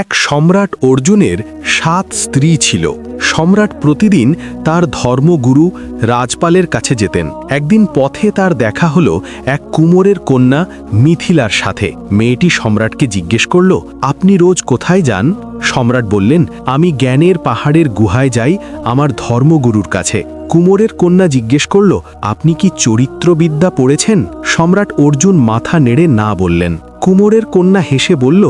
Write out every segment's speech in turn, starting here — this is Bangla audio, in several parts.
এক সম্রাট অর্জুনের সাত স্ত্রী ছিল। সম্রাট প্রতিদিন তার ধর্মগুরু রাজপালের কাছে যেতেন। একদিন পথে তার দেখা হলো এক কুমোরের কন্যা মিথিলার সাথে। মেয়েটি সম্রাটকে জিজ্ঞেস করল, আপনি রোজ কোথায় যান? সম্রাট বললেন, আমি জ্ঞানের পাহাড়ের গুহায় যাই আমার ধর্মগুরুর কাছে। কুমোরের কন্যা জিজ্ঞেস করল, আপনি কি চরিত্রবিদ্যা পড়েছেন? সম্রাট অর্জুন মাথা নেড়ে না বললেন। কুমোরের কন্যা হেসে বলল,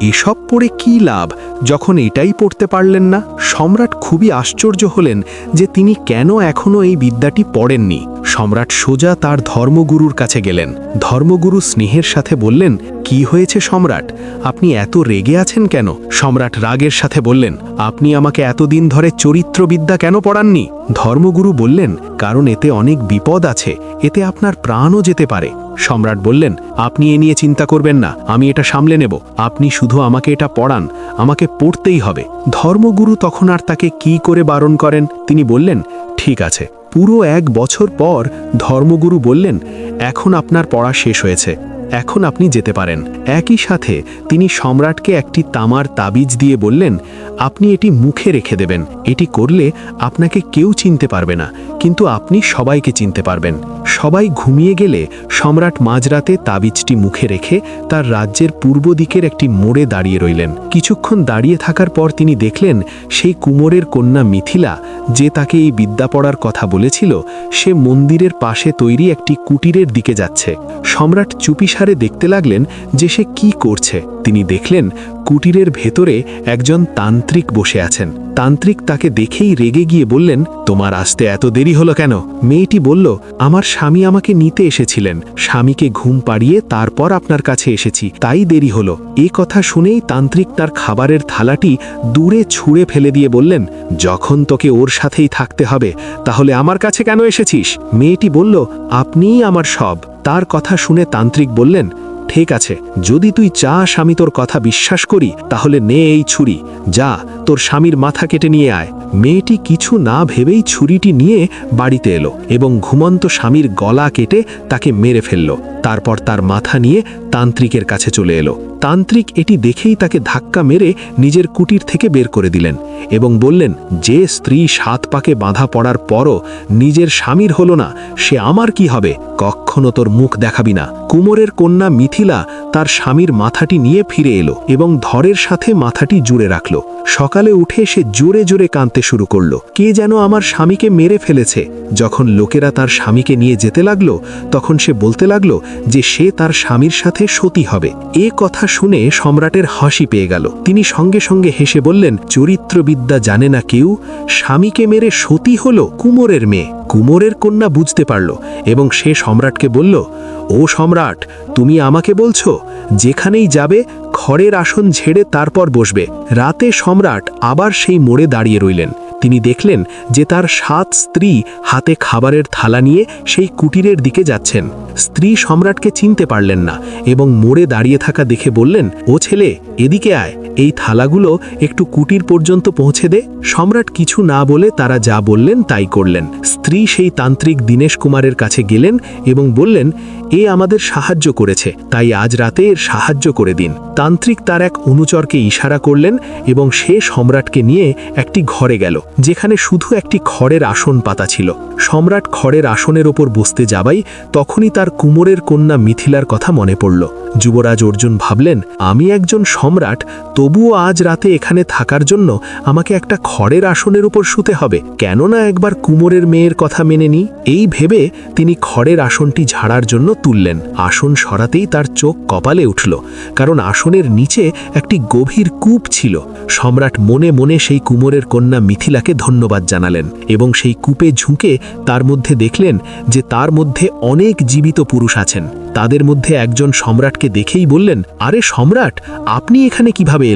এসব পড়ে কি লাভ? যখন এটাই পড়তে পারলেন না? সম্রাট খুবই আশ্চর্য হলেন যে তিনি কেন এখনও এই বিদ্যাটি পড়েননি। সম্রাট সোজা তার ধর্মগুরুর কাছে গেলেন। ধর্মগুরু স্নেহের সাথে বললেন, কি হয়েছে সম্রাট? আপনি এত রেগে আছেন কেন? সম্রাট রাগের সাথে বললেন, আপনি আমাকে এতদিন ধরে চরিত্রবিদ্যা কেন পড়াননি? ধর্মগুরু বললেন, কারণ এতে অনেক বিপদ আছে, এতে আপনার প্রাণও যেতে পারে। সম্রাট বললেন, আপনি এ নিয়ে চিন্তা করবেন না, আমি এটা সামলে নেব। আপনি শুধু আমাকে এটা পড়ান, আমাকে পড়তেই হবে। ধর্মগুরু তখন আর তাকে কি করে বারণ করেন? তিনি বললেন, ঠিক আছে পুরো এক বছর পর ধর্মগুরু বললেন, এখন আপনার পড়া শেষ হয়েছে। এখন আপনি যেতে পারেন। একই সাথে তিনি সম্রাটকে একটি তামার তাবিজ দিয়ে বললেন, আপনি এটি মুখে রেখে দেবেন। এটি করলে আপনাকে কেউ চিনতে পারবে না, কিন্তু আপনি সবাইকে চিনতে পারবেন। সবাই ঘুমিয়ে গেলে সম্রাট মাঝরাতে তাবিজটি মুখে রেখে তার রাজ্যের পূর্ব দিকের একটি মোড়ে দাঁড়িয়ে রইলেন। কিছুক্ষণ দাঁড়িয়ে থাকার পর তিনি দেখলেন, সেই কুমোরের কন্যা মিথিলা, যে তাকে এই বিদ্যা পড়ার কথা বলেছিল, সে মন্দিরের পাশে তৈরি একটি কুটিরের দিকে যাচ্ছে। সম্রাট চুপিসারে দেখতে লাগলেন যে সে কি করছে। তিনি দেখলেন, কুটিরের ভেতরে একজন তান্ত্রিক বসে আছেন। তান্ত্রিক তাকে দেখেই রেগে গিয়ে বললেন, তোমার আসতে এত দেরি হলো কেন? মেয়েটি বলল, আমার স্বামী আমাকে নিতে এসেছিলেন। স্বামীকে ঘুম পাড়িয়ে তারপর আপনার কাছে এসেছি। তাই দেরি হলো। এ কথা শুনেই তান্ত্রিক তার খাবারের থালাটি দূরে ছুঁড়ে ফেলে দিয়ে বললেন, যখন তোকে ওর সাথেই থাকতে হবে, তাহলে আমার কাছে কেন এসেছিস? মেয়েটি বলল, আপনিই আমার সব। তার কথা শুনে তান্ত্রিক বললেন, ঠিক আছে, যদি তুই চাস আমি তোর কথা বিশ্বাস করি, তাহলে নে এই ছুরি। যা তোর স্বামীর মাথা কেটে নিয়ে আয়। মেয়েটি কিছু না ভেবেই ছুরিটি নিয়ে বাড়িতে এলো এবং ঘুমন্ত স্বামীর গলা কেটে তাকে মেরে ফেলল। তারপর তার মাথা নিয়ে তান্ত্রিকের কাছে চলে এলো। তান্ত্রিক এটি দেখেই তাকে ধাক্কা মেরে নিজের কুটির থেকে বের করে দিলেন এবং বললেন, যে স্ত্রী সাত পাকে বাঁধা পড়ার পরও নিজের স্বামীর হলো না, সে আমার কি হবে? কখনো তোর মুখ দেখাবি না। কুমোরের কন্যা মিথিলা তার স্বামীর মাথাটি নিয়ে ফিরে এলো এবং ধরের সাথে মাথাটি জুড়ে রাখল। সকালে উঠে সে জোরে জোরে কাঁদতে শুরু করল। কে যেন আমার স্বামীকে মেরে ফেলেছে? যখন লোকেরা তার স্বামীকে নিয়ে যেতে লাগল, তখন সে বলতে লাগল যে সে তার স্বামীর সাথে সতী হবে। এ কথা শুনে সম্রাটের হাসি পেয়ে গেল। তিনি সঙ্গে সঙ্গে হেসে বললেন, চরিত্রবিদ্যা জানে না কেউ, স্বামীকে মেরে সতী হলো কুমোরের মেয়ে। কুমোরের কন্যা বুঝতে পারল এবং সে সম্রাটকে বলল, ও সম্রাট, তুমি আমাকে বলছো, যেখানেই যাবে খড়ের আসন ঝেড়ে তারপর বসবে। রাতে সম্রাট আবার সেই মোড়ে দাঁড়িয়ে রইলেন। তিনি দেখলেন যে তার সাত স্ত্রী হাতে খাবারের থালা নিয়ে সেই কুটিরের দিকে যাচ্ছেন। স্ত্রী সম্রাটকে চিনতে পারলেন না এবং মোড়ে দাঁড়িয়ে থাকা দেখে বললেন, ও ছেলে, এদিকে আয়। এই থালাগুলো একটু কুটির পর্যন্ত পৌঁছে দে। সম্রাট কিছু না বলে তারা যা বললেন তাই করলেন। স্ত্রী সেই তান্ত্রিক দীনেশ কুমারের কাছে গেলেন এবং বললেন, এ আমাদের সাহায্য করেছে, তাই আজ রাতে এর সাহায্য করে দিন। তান্ত্রিক তার এক অনুচরকে ইশারা করলেন এবং সে সম্রাটকে নিয়ে একটি ঘরে গেল, যেখানে শুধু একটি খড়ের আসন পাতা ছিল। সম্রাট খড়ের আসনের ওপর বসতে যাবাই তখনই তার কুমোরের কন্যা মিথিলার কথা মনে পড়ল। যুবরাজ অর্জুন ভাবলেন, আমি একজন সম্রাট তবুও আজ রাতে এখানে থাকার জন্য আমাকে একটা খড়ের আসনের উপর শুতে হবে। কেননা একবার কুমোরের মেয়ের কথা মেনে নি, এই ভেবে তিনি খড়ের আসনটি ঝাড়ার জন্য তুললেন। আসন সরাতেই তার চোখ কপালে উঠল, কারণ আসনের নিচে একটি গভীর কূপ ছিল। সম্রাট মনে মনে সেই কুমোরের কন্যা মিথিলাকে ধন্যবাদ জানালেন এবং সেই কূপে ঝুঁকে তার মধ্যে দেখলেন যে তার মধ্যে অনেক জীবিত পুরুষ আছেন। তাদের মধ্যে একজন সম্রাটকে দেখেই বললেন, আরে সম্রাট, আপনি এখানে কীভাবে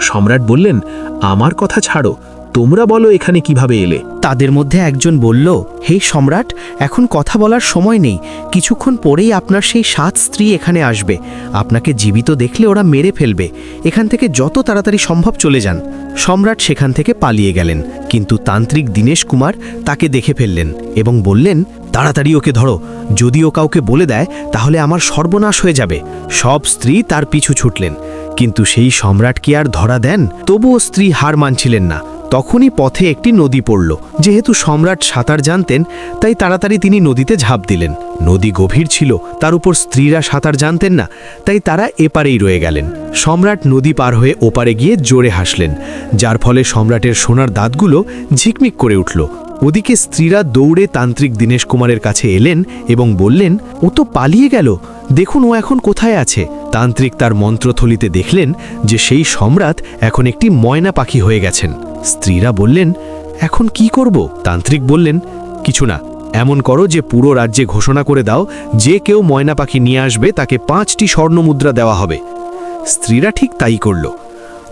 সম্রাট বললেন, আমার কথা ছাড়ো, তোমরা বলো এখানে কীভাবে এলে? তাদের মধ্যে একজন বলল, হে সম্রাট, এখন কথা বলার সময় নেই। কিছুক্ষণ পরেই আপনার সেই সাত স্ত্রী এখানে আসবে। আপনাকে জীবিত দেখলে ওরা মেরে ফেলবে। এখান থেকে যত তাড়াতাড়ি সম্ভব চলে যান। সম্রাট সেখান থেকে পালিয়ে গেলেন। কিন্তু তান্ত্রিক দীনেশ কুমার তাকে দেখে ফেললেন এবং বললেন, তাড়াতাড়ি ওকে ধরো। যদি ও কাউকে বলে দেয়, তাহলে আমার সর্বনাশ হয়ে যাবে। সব স্ত্রী তার পিছু ছুটলেন। কিন্তু সেই সম্রাট কি আর ধরা দেন? তবুও স্ত্রী হার মানছিলেন না। তখনই পথে একটি নদী পড়ল। যেহেতু সম্রাট সাঁতার জানতেন, তাই তাড়াতাড়ি তিনি নদীতে ঝাঁপ দিলেন। নদী গভীর ছিল, তার উপর স্ত্রীরা সাঁতার জানতেন না, তাই তারা এপারেই রয়ে গেলেন। সম্রাট নদী পার হয়ে ওপারে গিয়ে জোরে হাসলেন, যার ফলে সম্রাটের সোনার দাঁতগুলো ঝিকমিক করে উঠল। ওদিকে স্ত্রীরা দৌড়ে তান্ত্রিক দীনেশ কুমারের কাছে এলেন এবং বললেন, ও তো পালিয়ে গেল। দেখুন ও এখন কোথায় আছে? তান্ত্রিক তার মন্ত্রথলিতে দেখলেন যে সেই সম্রাট এখন একটি ময়না পাখি হয়ে গেছেন। স্ত্রীরা বললেন, এখন কি করব? তান্ত্রিক বললেন, কিছু না, এমন করো যে পুরো রাজ্যে ঘোষণা করে দাও, যে কেউ ময়না পাখি নিয়ে আসবে তাকে পাঁচটি স্বর্ণমুদ্রা দেওয়া হবে। স্ত্রীরা ঠিক তাই করল।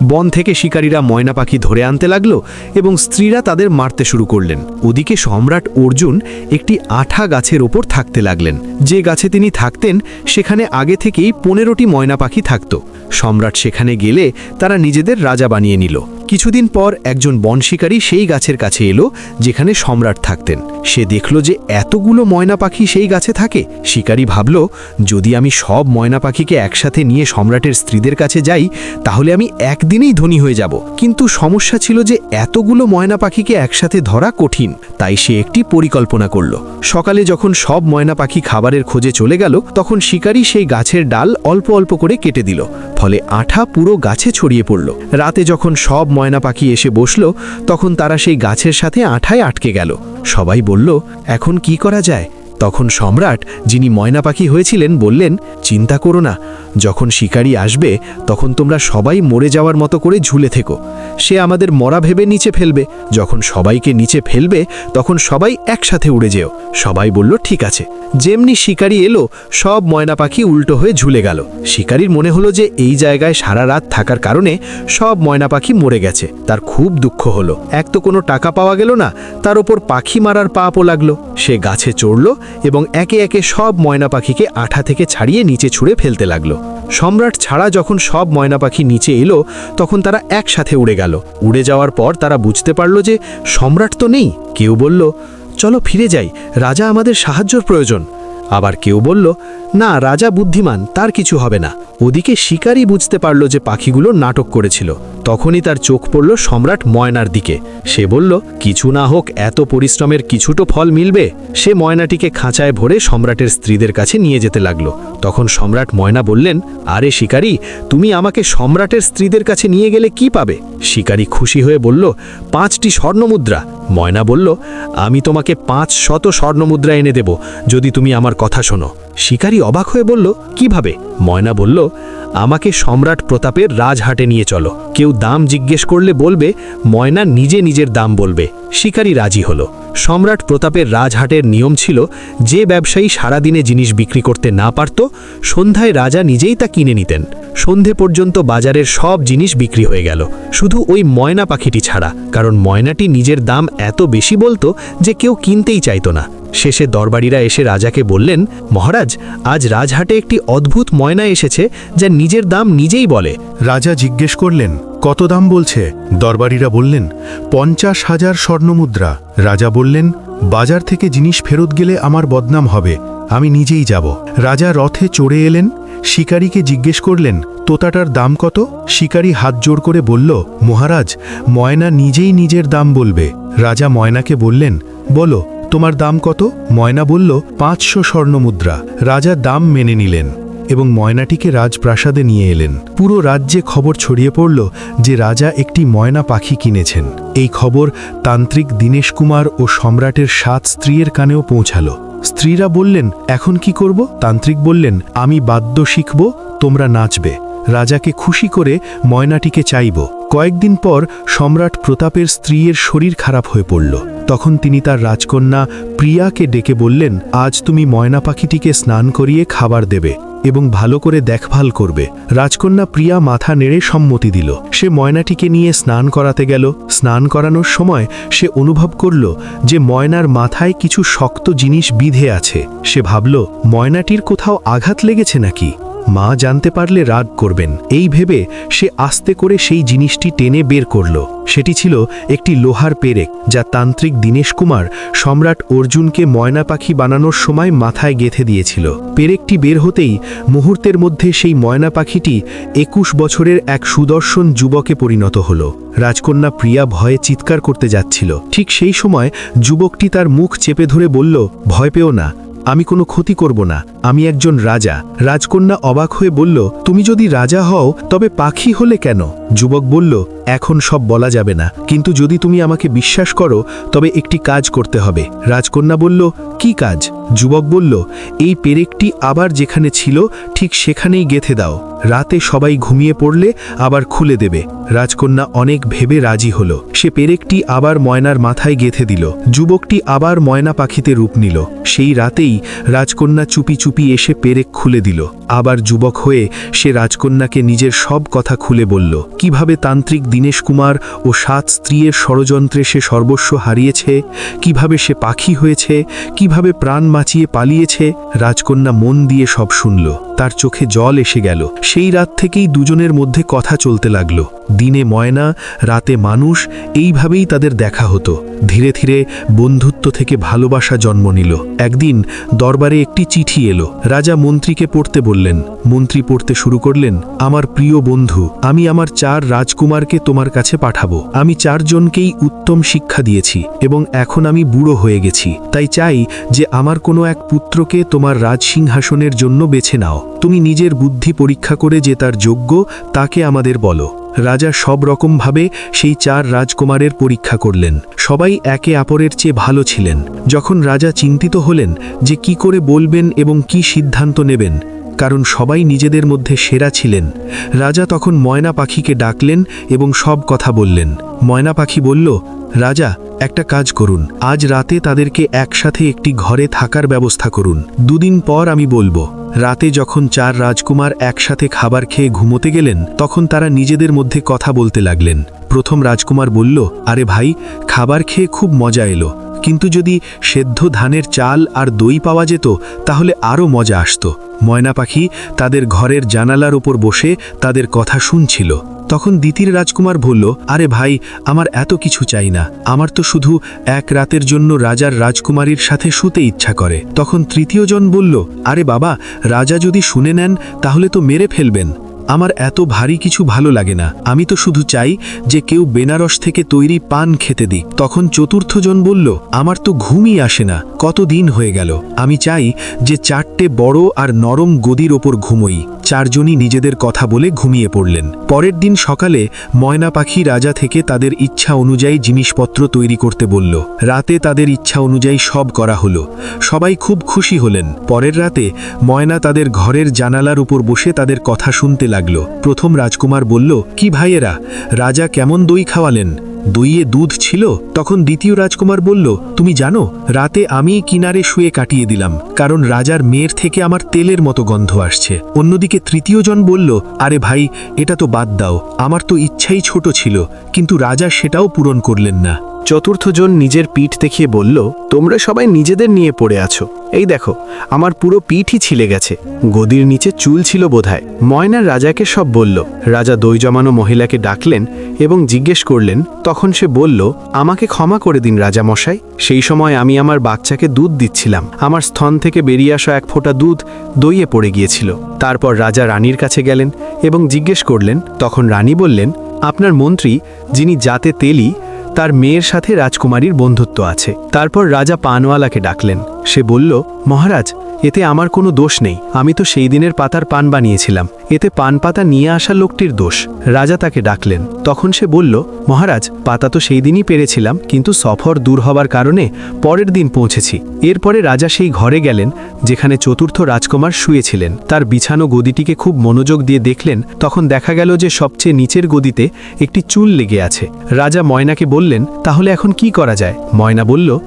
বন থেকে শিকারীরা ময়না পাখি ধরে আনতে লাগল এবং স্ত্রীরা তাদের মারতে শুরু করলেন। ওদিকে সম্রাট অর্জুন একটি আঠা গাছের ওপর থাকতে লাগলেন। যে গাছে তিনি থাকতেন, সেখানে আগে থেকেই পনেরোটি ময়না পাখি থাকত। সম্রাট সেখানে গেলে তারা নিজেদের রাজা বানিয়ে নিল। কিছুদিন পর একজন বন শিকারী সেই গাছের কাছে এলো, যেখানে সম্রাট থাকতেন। সে দেখল যে এতগুলো ময়না পাখি সেই গাছে থাকে। শিকারী ভাবল, যদি আমি সব ময়না পাখিকে একসাথে নিয়ে সম্রাটের স্ত্রীদের কাছে যাই, তাহলে আমি একদিনেই ধনী হয়ে যাব। কিন্তু সমস্যা ছিল যে এতগুলো ময়না পাখিকে একসাথে ধরা কঠিন, তাই সে একটি পরিকল্পনা করল। সকালে যখন সব ময়না পাখি খাবারের খোঁজে চলে গেল, তখন শিকারী সেই গাছের ডাল অল্প অল্প করে কেটে দিল, ফলে আঠা পুরো গাছে ছড়িয়ে পড়ল। রাতে যখন সব ময়না পাখি এসে বসল, তখন তারা সেই গাছের সাথে আঠায় আটকে গেল। সবাই বলল, এখন কি করা যায়? তখন সম্রাট, যিনি ময়না পাখি হয়েছিলেন, বললেন, চিন্তা করো না, যখন শিকারী আসবে, তখন তোমরা সবাই মরে যাওয়ার মতো করে ঝুলে থেকো। সে আমাদের মরা ভেবে নিচে ফেলবে। যখন সবাইকে নিচে ফেলবে, তখন সবাই একসাথে উড়ে যেও। সবাই বলল, ঠিক আছে। যেমনি শিকারি এলো, সব ময়না পাখি উল্টো হয়ে ঝুলে গেল। শিকারীর মনে হলো যে এই জায়গায় সারা রাত থাকার কারণে সব ময়না পাখি মরে গেছে। তার খুব দুঃখ হলো। এক তো কোনো টাকা পাওয়া গেল না, তার ওপর পাখি মারার পাপও লাগল। সে গাছে চড়ল এবং একে একে সব ময়না পাখিকে আঠা থেকে ছাড়িয়ে নিচে ছুঁড়ে ফেলতে লাগল। সম্রাট ছাড়া যখন সব ময়না পাখি নিচে এলো, তখন তারা একসাথে উড়ে গেল। উড়ে যাওয়ার পর তারা বুঝতে পারল যে সম্রাট তো নেই। কেউ বলল, চলো ফিরে যাই। রাজা আমাদের সাহায্যর প্রয়োজন। আবার কেউ বলল, না, রাজা বুদ্ধিমান, তার কিছু হবে না। ওদিকে শিকারী বুঝতে পারল যে পাখিগুলো নাটক করেছিল। তখনই তার চোখ পড়ল সম্রাট ময়নার দিকে। সে বলল, কিছু না হোক, এত পরিশ্রমের কিছুটো ফল মিলবে? সে ময়নাটিকে খাঁচায় ভরে সম্রাটের স্ত্রীদের কাছে নিয়ে যেতে লাগল। তখন সম্রাট ময়না বললেন, আরে শিকারী, তুমি আমাকে সম্রাটের স্ত্রীদের কাছে নিয়ে গেলে কি পাবে? শিকারী খুশি হয়ে বলল, পাঁচটি স্বর্ণমুদ্রা। ময়না বলল, আমি তোমাকে পাঁচ শত স্বর্ণমুদ্রা এনে দেব। যদি তুমি আমার কথা শোনো। শিকারী অবাক হয়ে বলল, কীভাবে? ময়না বলল, আমাকে সম্রাট প্রতাপের রাজহাটে নিয়ে চলো। কেউ দাম জিজ্ঞেস করলে বলবে, ময়না নিজে নিজের দাম বলবে। শিকারী রাজি হলো। সম্রাট প্রতাপের রাজহাটের নিয়ম ছিল, যে ব্যবসায়ী সারাদিনে জিনিস বিক্রি করতে না পারত, সন্ধ্যায় রাজা নিজেই তা কিনে নিতেন। সন্ধে পর্যন্ত বাজারের সব জিনিস বিক্রি হয়ে গেল। শুধু ওই ময়না পাখিটি ছাড়া, কারণ ময়নাটি নিজের দাম এত বেশি বলতো যে কেউ কিনতেই চাইতো না। শেষে দরবারিরা এসে রাজাকে বললেন, মহারাজ আজ রাজহাটে একটি অদ্ভুত ময়না এসেছে যা নিজের দাম নিজেই বলে। রাজা জিজ্ঞেস করলেন, কত দাম বলছে? দরবারিরা বললেন, পঞ্চাশ হাজার স্বর্ণমুদ্রা। রাজা বললেন, বাজার থেকে জিনিস ফেরত গেলে আমার বদনাম হবে, আমি নিজেই যাব। রাজা রথে চড়ে এলেন, শিকারীকে জিজ্ঞেস করলেন, তোতাটার দাম কত? শিকারী হাত জোর করে বলল, মহারাজ, ময়না নিজেই নিজের দাম বলবে। রাজা ময়নাকে বললেন, বলো তোমার দাম কত? ময়না বলল, পাঁচশো স্বর্ণমুদ্রা রাজা দাম মেনে নিলেন এবং ময়নাটিকে রাজপ্রাসাদে নিয়ে এলেন। পুরো রাজ্যে খবর ছড়িয়ে পড়ল যে রাজা একটি ময়না পাখি কিনেছেন। এই খবর তান্ত্রিক দীনেশ কুমার ও সম্রাটের সাত স্ত্রীর কানেও পৌঁছালো। স্ত্রীরা বললেন, এখন কি করব? তান্ত্রিক বললেন, আমি বাদ্য শিখব, তোমরা নাচবে। রাজাকে খুশি করে ময়নাটিকে চাইব। কয়েকদিন পর সম্রাট প্রতাপের স্ত্রীর শরীর খারাপ হয়ে পড়ল। তখন তিনি তার রাজকন্যা প্রিয়াকে ডেকে বললেন, আজ তুমি ময়না পাখিটিকে স্নান করিয়ে খাবার দেবে এবং ভালো করে দেখভাল করবে। রাজকন্যা প্রিয়া মাথা নেড়ে সম্মতি দিল। সে ময়নাটিকে নিয়ে স্নান করাতে গেল। স্নান করানোর সময় সে অনুভব করল যে ময়নার মাথায় কিছু শক্ত জিনিস বিধে আছে। সে ভাবল, ময়নাটির কোথাও আঘাত লেগেছে নাকি? মা জানতে পারলে রাগ করবেন। এই ভেবে সে আস্তে করে সেই জিনিসটি টেনে বের করল। সেটি ছিল একটি লোহার পেরেক, যা তান্ত্রিক দীনেশ কুমার সম্রাট অর্জুনকে ময়না পাখি বানানোর সময় মাথায় গেথে দিয়েছিল। পেরেকটি বের হতেই মুহূর্তের মধ্যে সেই ময়না পাখিটি একুশ বছরের এক সুদর্শন যুবকে পরিণত হল। রাজকন্যা প্রিয়া ভয়ে চিৎকার করতে যাচ্ছিল। ঠিক সেই সময় যুবকটি তার মুখ চেপে ধরে বলল, ভয় পেও না আমি কোনো ক্ষতি করব না, আমি একজন রাজা। রাজকন্যা অবাক হয়ে বলল, তুমি যদি রাজা হও, তবে পাখি হলে কেন? যুবক বলল এখন সব বলা যাবে না। কিন্তু যদি তুমি আমাকে বিশ্বাস করো, তবে একটি কাজ করতে হবে। রাজকন্যা বলল, কি কাজ? যুবক বলল, এই পেরেকটি আবার যেখানে ছিল, ঠিক সেখানেই গেথে দাও। রাতে সবাই ঘুমিয়ে পড়লে আবার খুলে দেবে রাজকন্যা অনেক ভেবে রাজি হল। সে পেরেকটি আবার ময়নার মাথায় গেথে দিল। যুবকটি আবার ময়না পাখিতে রূপ নিল। সেই রাতেই রাজকন্যা চুপি চুপি এসে পেরেক খুলে দিল। আবার যুবক হয়ে সে রাজকন্যাকে নিজের সব কথা খুলে বলল, কীভাবে তান্ত্রিক দীনেশ কুমার ও সাত স্ত্রীর ষড়যন্ত্রে সে সর্বস্ব হারিয়েছে, কীভাবে সে পাখি হয়েছে, কীভাবে প্রাণ বাঁচিয়ে পালিয়েছে, রাজকন্যা মন দিয়ে সব শুনল। তার চোখে জল এসে গেল। সেই রাত থেকেই দুজনের মধ্যে কথা চলতে লাগল। দিনে ময়না, রাতে মানুষ, এইভাবেই তাদের দেখা হতো। ধীরে ধীরে বন্ধুত্ব থেকে ভালোবাসা জন্ম নিল। একদিন দরবারে একটি চিঠি এলো। রাজা মন্ত্রীকে পড়তে বললেন, মন্ত্রী পড়তে শুরু করলেন, আমার প্রিয় বন্ধু, আমি আমার চার রাজকুমারকে তোমার কাছে পাঠাবো। আমি চারজনকেই উত্তম শিক্ষা দিয়েছি এবং এখন আমি বুড়ো হয়ে গেছি। তাই চাই যে আমার কোনো এক পুত্রকে তোমার রাজসিংহাসনের জন্য বেছে নাও। তুমি নিজের বুদ্ধি পরীক্ষা করে যে তার যোগ্য, তাকে আমাদের বলো। রাজা সব রকমভাবে সেই চার রাজকুমারের পরীক্ষা করলেন। সবাই একে অপরের চেয়ে ভালো ছিলেন। যখন রাজা চিন্তিত হলেন যে কি করে বলবেন এবং কি সিদ্ধান্ত নেবেন কারণ সবাই নিজেদের মধ্যে সেরা ছিলেন। রাজা তখন ময়না পাখিকে ডাকলেন এবং সব কথা বললেন। ময়না পাখি বলল, রাজা, একটা কাজ করুন। আজ রাতে তাদেরকে একসাথে একটি ঘরে থাকার ব্যবস্থা করুন। দুদিন পর আমি বলব, রাতে যখন চার রাজকুমার একসাথে খাবার খেয়ে ঘুমোতে গেলেন, তখন তারা নিজেদের মধ্যে কথা বলতে লাগলেন। প্রথম রাজকুমার বলল, আরে ভাই, খাবার খেয়ে খুব মজা এলো। কিন্তু যদি সেদ্ধ ধানের চাল আর দই পাওয়া যেত, তাহলে আরও মজা আসত। ময়না পাখি তাদের ঘরের জানালার ওপর বসে তাদের কথা শুনছিল। তখন দ্বিতীয় রাজকুমার বলল, আরে ভাই, আমার এত কিছু চাই না। আমার তো শুধু এক রাতের জন্য রাজার রাজকুমারীর সাথে শুতে ইচ্ছা করে। তখন তৃতীয় জন বলল, আরে বাবা, রাজা যদি শুনে নেন, তাহলে তো মেরে ফেলবেন। আমার এত ভারী কিছু ভালো লাগে না। আমি তো শুধু চাই যে কেউ বেনারস থেকে তৈরি পান খেতে দিক। তখন চতুর্থ জন বলল, আমার তো ঘুমই আসে না। কত দিন হয়ে গেল? আমি চাই যে চারটে বড় আর নরম গদির ওপর ঘুমোই। চারজনই নিজেদের কথা বলে ঘুমিয়ে পড়লেন। পরের দিন সকালে ময়না পাখি রাজা থেকে তাদের ইচ্ছা অনুযায়ী জিনিসপত্র তৈরি করতে বলল। রাতে তাদের ইচ্ছা অনুযায়ী সব করা হলো। সবাই খুব খুশি হলেন। পরের রাতে ময়না তাদের ঘরের জানালার উপর বসে তাদের কথা শুনতে লাগল। প্রথম রাজকুমার বলল, কি ভাইয়েরা, রাজা কেমন দই খাওয়ালেন? দইয়ে দুধ ছিল, তখন দ্বিতীয় রাজকুমার বলল, তুমি জানো, রাতে আমি কিনারে শুয়ে কাটিয়ে দিলাম, কারণ রাজার মেয়ের থেকে আমার তেলের মতো গন্ধ আসছে। অন্যদিকে তৃতীয় জন বলল, আরে ভাই, এটা তো বাদ দাও, আমার তো ইচ্ছাই ছোট ছিল, কিন্তু রাজা সেটাও পূরণ করলেন না। চতুর্থজন নিজের পিঠ দেখিয়ে বলল, তোমরা সবাই নিজেদের নিয়ে পড়ে আছো। এই দেখো, আমার পুরো পিঠই ছিলে গেছে। গদির নিচে চুল ছিল বোধহয়। ময়নার রাজাকে সব বলল। রাজা দই জমানো মহিলাকে ডাকলেন এবং জিজ্ঞেস করলেন, তখন সে বলল, আমাকে ক্ষমা করে দিন রাজা মশাই সেই সময় আমি আমার বাচ্চাকে দুধ দিচ্ছিলাম। আমার স্থন থেকে বেরিয়ে আসা এক ফোঁটা দুধ দইয়ে পড়ে গিয়েছিল। তারপর রাজা রানীর কাছে গেলেন এবং জিজ্ঞেস করলেন। তখন রানী বললেন, আপনার মন্ত্রী, যিনি জাতে তেলি তার মেয়ের সাথে রাজকুমারীর বন্ধুত্ব আছে। তারপর রাজা পানওয়ালাকে ডাকলেন। সে বলল মহারাজ এতে আমার কোনো দোষ নেই। আমি তো সেই দিনের পাতার পান বানিয়েছিলাম। এতে পান পাতা নিয়ে আসা লোকটির দোষ। রাজা তাকে ডাকলেন। তখন সে বলল, মহারাজ, পাতা তো সেই দিনই পেরেছিলাম, কিন্তু সফর দূর হবার কারণে পরের দিন পৌঁছেছি। এরপরে রাজা সেই ঘরে গেলেন, যেখানে চতুর্থ রাজকুমার শুয়েছিলেন। তার বিছানো গদিটিকে খুব মনোযোগ দিয়ে দেখলেন, তখন দেখা গেল যে সবচেয়ে নিচের গদিতে একটি চুল লেগে আছে। রাজা ময়নাকে বললেন, তাহলে এখন কি করা যায়? ময়না বলল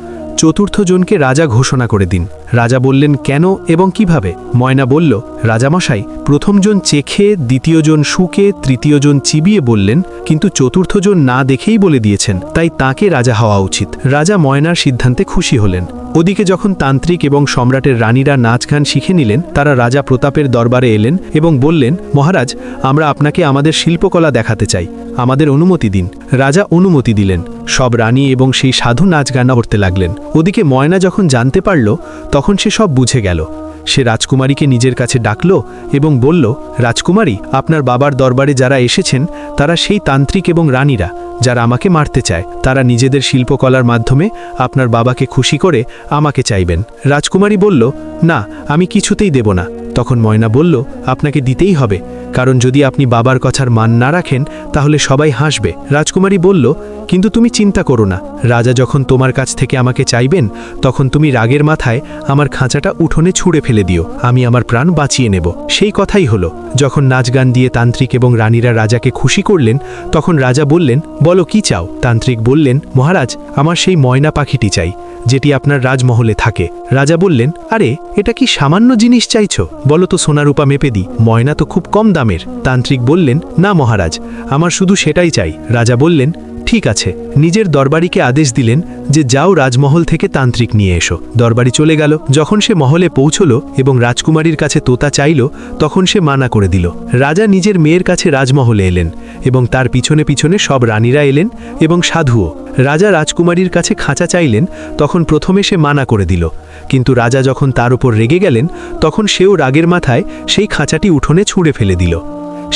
চতুর্থ জনকে রাজা ঘোষণা করে দিন। রাজা বললেন, কেন এবং কীভাবে? ময়না বলল, রাজামশাই প্রথমজন চেখে দ্বিতীয়জন শুকে তৃতীয়জন চিবিয়ে বললেন, কিন্তু চতুর্থজন না দেখেই বলে দিয়েছেন, তাই তাকে রাজা হওয়া উচিত। রাজা ময়নার সিদ্ধান্তে খুশি হলেন। ওদিকে যখন তান্ত্রিক এবং সম্রাটের রানীরা নাচ গান শিখে নিলেন, তারা রাজা প্রতাপের দরবারে এলেন এবং বললেন, মহারাজ, আমরা আপনাকে আমাদের শিল্পকলা দেখাতে চাই। আমাদের অনুমতি দিন। রাজা অনুমতি দিলেন। সব রানী এবং সেই সাধু নাচ গানা করতে লাগলেন। ওদিকে ময়না যখন জানতে পারল, তখন সে সব বুঝে গেল। সে রাজকুমারীকে নিজের কাছে ডাকল এবং বলল, রাজকুমারী, আপনার বাবার দরবারে যারা এসেছেন, তারা সেই তান্ত্রিক এবং রানীরা। যারা আমাকে মারতে চায়, তারা নিজেদের শিল্পকলার মাধ্যমে আপনার বাবাকে খুশি করে আমাকে চাইবেন। রাজকুমারী বলল, না, আমি কিছুতেই দেব না। তখন ময়না বলল, আপনাকে দিতেই হবে। কারণ যদি আপনি বাবার কথার মান না রাখেন, তাহলে সবাই হাসবে। রাজকুমারী বলল, কিন্তু তুমি চিন্তা করো না। রাজা যখন তোমার কাছ থেকে আমাকে চাইবেন, তখন তুমি রাগের মাথায় আমার খাঁচাটা উঠোনে ছুঁড়ে ফেলে দিও। আমি আমার প্রাণ বাঁচিয়ে নেব। সেই কথাই হলো। যখন নাচ গান দিয়ে তান্ত্রিক এবং রানীরা রাজাকে খুশি করলেন, তখন রাজা বললেন, বলো, কি চাও? তান্ত্রিক বললেন, মহারাজ, আমার সেই ময়না পাখিটি চাই, যেটি আপনার রাজমহলে থাকে। রাজা বললেন, আরে, এটা কি সামান্য জিনিস চাইছো? বলো তো সোনারূপা মেপে দি, ময়না তো খুব কম দামের। তান্ত্রিক বললেন, না মহারাজ, আমার শুধু সেটাই চাই। রাজা বললেন, ঠিক আছে। নিজের দরবারিকে আদেশ দিলেন যে যাও রাজমহল থেকে তান্ত্রিক নিয়ে এসো। দরবারি চলে গেল। যখন সে মহলে পৌঁছল এবং রাজকুমারীর কাছে তোতা চাইল, তখন সে মানা করে দিল। রাজা নিজের মেয়ের কাছে রাজমহলে এলেন এবং তার পিছনে পিছনে সব রানীরা এলেন এবং সাধুও। রাজা রাজকুমারীর কাছে খাঁচা চাইলেন, তখন প্রথমে সে মানা করে দিল। কিন্তু রাজা যখন তার উপর রেগে গেলেন, তখন সেও রাগের মাথায় সেই খাঁচাটি উঠোনে ছুঁড়ে ফেলে দিল।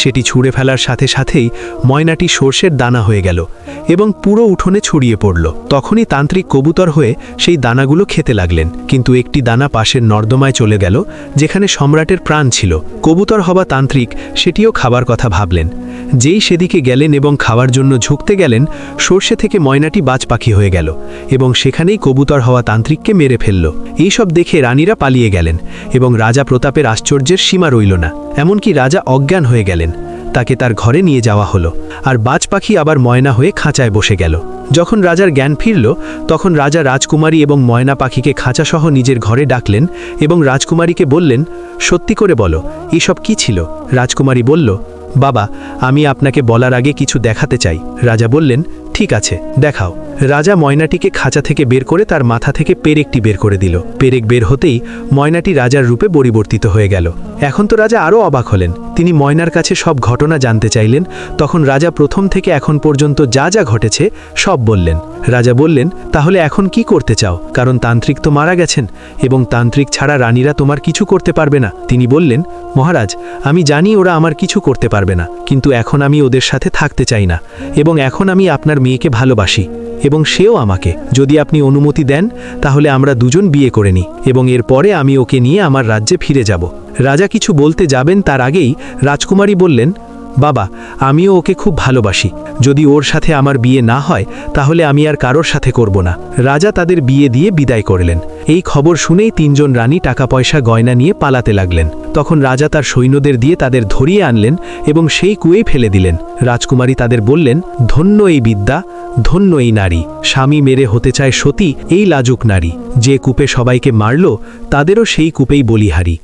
সেটি ছুঁড়ে ফেলার সাথে সাথেই ময়নাটি সর্ষের দানা হয়ে গেল এবং পুরো উঠোনে ছড়িয়ে পড়ল। তখনই তান্ত্রিক কবুতর হয়ে সেই দানাগুলো খেতে লাগলেন, কিন্তু একটি দানা পাশের নর্দমায় চলে গেল, যেখানে সম্রাটের প্রাণ ছিল। কবুতর হওয়া তান্ত্রিক সেটিও খাবার কথা ভাবলেন। যেই সেদিকে গেলেন এবং খাওয়ার জন্য ঝুঁকতে গেলেন, সর্ষে থেকে ময়নাটি বাজ পাখি হয়ে গেল এবং সেখানেই কবুতর হওয়া তান্ত্রিককে মেরে ফেলল। এইসব দেখে রানীরা পালিয়ে গেলেন এবং রাজা প্রতাপের আশ্চর্যের সীমা রইল না। এমনকি রাজা অজ্ঞান হয়ে গেলেন। তাকে তার ঘরে নিয়ে যাওয়া হলো। আর বাজ পাখি আবার ময়না হয়ে খাঁচায় বসে গেল। যখন রাজার জ্ঞান ফিরল, তখন রাজা রাজকুমারী এবং ময়না পাখিকে খাঁচাসহ নিজের ঘরে ডাকলেন এবং রাজকুমারীকে বললেন, সত্যি করে বলো, এসব কি ছিল? রাজকুমারী বলল বাবা আমি আপনাকে বলার আগে কিছু দেখাতে চাই। রাজা বললেন ঠিক আছে দেখাও। রাজা ময়নাটিকে খাঁচা থেকে বের করে তার মাথা থেকে পেরেকটি বের করে দিল। পেরেক বের হতেই ময়নাটি রাজার রূপে পরিবর্তিত হয়ে গেল। এখন তো রাজা আরও অবাক হলেন। তিনি ময়নার কাছে সব ঘটনা জানতে চাইলেন। তখন রাজা প্রথম থেকে এখন পর্যন্ত যা যা ঘটেছে সব বললেন। রাজা বললেন, তাহলে এখন কি করতে চাও? কারণ তান্ত্রিক তো মারা গেছেন, এবং তান্ত্রিক ছাড়া রানীরা তোমার কিছু করতে পারবে না। তিনি বললেন, মহারাজ, আমি জানি ওরা আমার কিছু করতে পারবে না, কিন্তু এখন আমি ওদের সাথে থাকতে চাই না, এবং এখন আমি আপনার মেয়েকে ভালোবাসি। এবং সেও আমাকে। যদি আপনি অনুমতি দেন, তাহলে আমরা দুজন বিয়ে করে নিই, এবং এরপরে আমি ওকে নিয়ে আমার রাজ্যে ফিরে যাব। রাজা কিছু বলতে যাবেন তার আগেই রাজকুমারী বললেন বাবা, আমিও ওকে খুব ভালোবাসি। যদি ওর সাথে আমার বিয়ে না হয়, তাহলে আমি আর কারোর সাথে করব না। রাজা তাদের বিয়ে দিয়ে বিদায় করলেন। এই খবর শুনেই তিনজন রানী টাকা পয়সা গয়না নিয়ে পালাতে লাগলেন। তখন রাজা তার সৈন্যদের দিয়ে তাদের ধরিয়ে আনলেন এবং সেই কুয়ে ফেলে দিলেন। রাজকুমারী তাদের বললেন, ধন্য এই বিদ্যা, ধন্য এই নারী। স্বামী মেরে হতে চায় সতী, এই লাজুক নারী। যে কূপে সবাইকে মারল, তাদেরও সেই কূপেই বলিহারি।